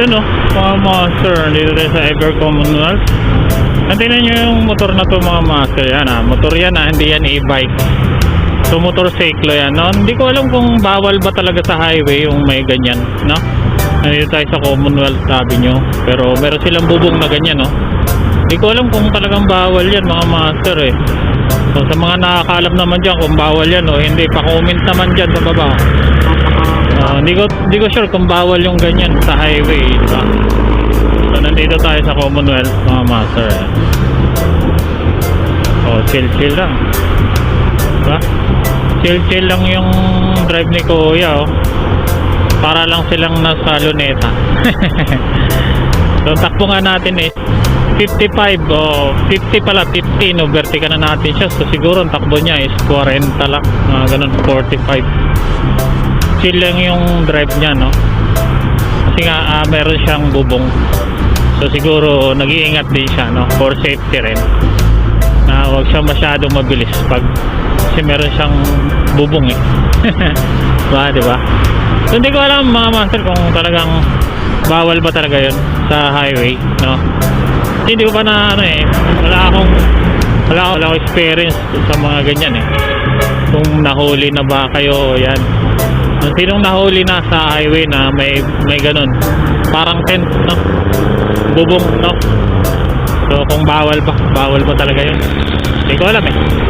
Yun o, mga master. Dito tayo sa Ever Commonwealth. Tingnan nyo yung motor na to mga master. Yan ah. Motor yan ah. Hindi yan e-bike. So motorcycle yan. No? Hindi ko alam kung bawal ba talaga sa highway yung may ganyan. No? Nandito tayo sa Commonwealth Avenue. Pero meron silang bubong na ganyan. No? Hindi ko alam kung talagang bawal yan mga master eh. So sa mga nakakalam naman dyan kung bawal yan o hindi, pa-comment naman dyan sa baba. Ah, hindi ko hindi ko sure kung bawal yung ganyan sa highway, di ba? So nandito tayo sa Commonwealth mga master. eh. Oh, chill chill lang. Diba? Chill chill lang yung drive ni Kuya oh. Para lang silang nasa luneta. so takbo nga natin eh. 55 o 50 pala 50 no? Vertical na natin siya. So siguro ang takbo niya is 40 lang. Mga ganun 45 chill lang yung drive niya no? Kasi nga ah, meron siyang bubong. So siguro nag-iingat din siya no? For safety rin. Na huwag siya masyadong mabilis pag kasi meron siyang bubong eh. Ba di ba so, hindi ko alam mga master kung talagang bawal ba talaga yun sa highway no? Hindi ko pa na ano eh wala akong wala, wala akong experience sa mga ganyan eh. Kung nahuli na ba kayo yan. Kung sinong nahuli na sa highway na may may ganun? Parang tent no? Bubong no? So kung bawal ba bawal ba talaga yun? Hindi ko alam eh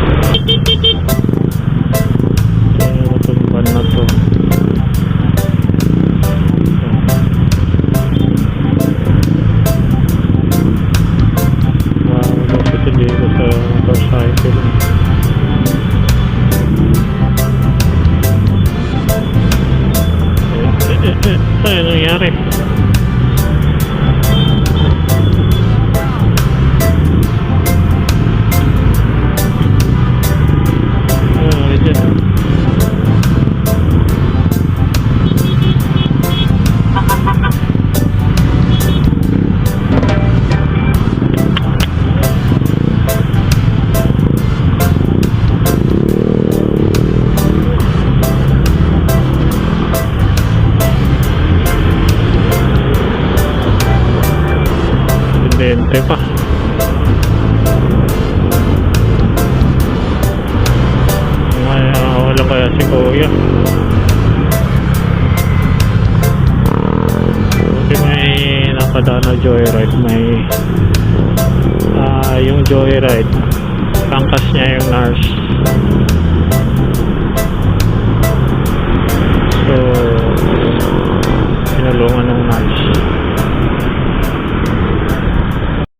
Dente pa. May wala kaya si Kuya. Buti may napadaan na joyride. May ah yung joyride. Tangkas niya yung nurse. So, sinulungan ng nurse.